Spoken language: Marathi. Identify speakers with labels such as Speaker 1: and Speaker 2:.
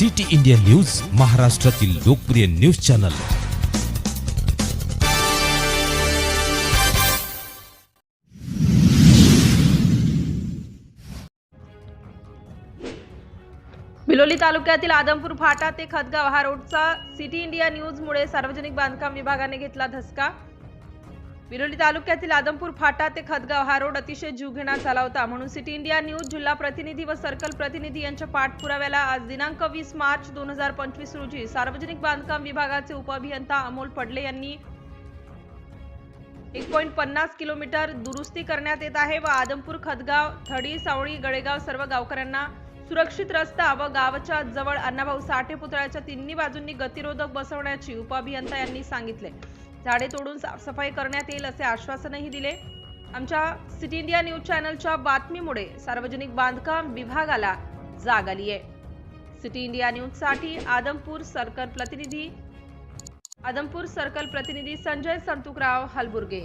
Speaker 1: सिटी इंडिया न्यूज महाराष्ट्रातील लोकप्रिय न्यूज चॅनल.
Speaker 2: बिलोली तालुक्यातील आदमपूर फाटा ते खदगाव हा रोडचा सिटी इंडिया न्यूजमुळे सार्वजनिक बांधकाम विभागाने घेतला धसका. विरोली तालुक्यातील आदमपूर फाटा ते खदगाव हा रोड अतिशय जीवघेणा झाला होता. म्हणून सिटी इंडिया न्यूज जिल्हा प्रतिनिधी व सर्कल प्रतिनिधी यांच्या पाठपुराव्याला आज दिनांक वीस मार्च दोन हजार पंचवीस रोजी सार्वजनिक बांधकाम विभागाचे उपअभियंता अमोल पडले यांनी एक पॉईंट पन्नास किलोमीटर दुरुस्ती करण्यात येत आहे व आदमपूर खदगाव थडी सावळी गळेगाव सर्व गावकऱ्यांना सुरक्षित रस्ता व गावाच्या जवळ अण्णाभाऊ साठे पुतळ्याच्या तिन्ही बाजूंनी गतिरोधक बसवण्याची उपअभियंता यांनी सांगितले. झाडे तोडून साफसफाई करण्यात येईल असे आश्वासनही दिले. आमच्या सिटी इंडिया न्यूज चॅनलच्या बातमीमुळे सार्वजनिक बांधकाम विभागाला जाग आली आहे. सिटी इंडिया न्यूजसाठी आदमपूर सर्कल प्रतिनिधी आदमपूर सर्कल प्रतिनिधी संजय संतुकराव हलबुर्गे.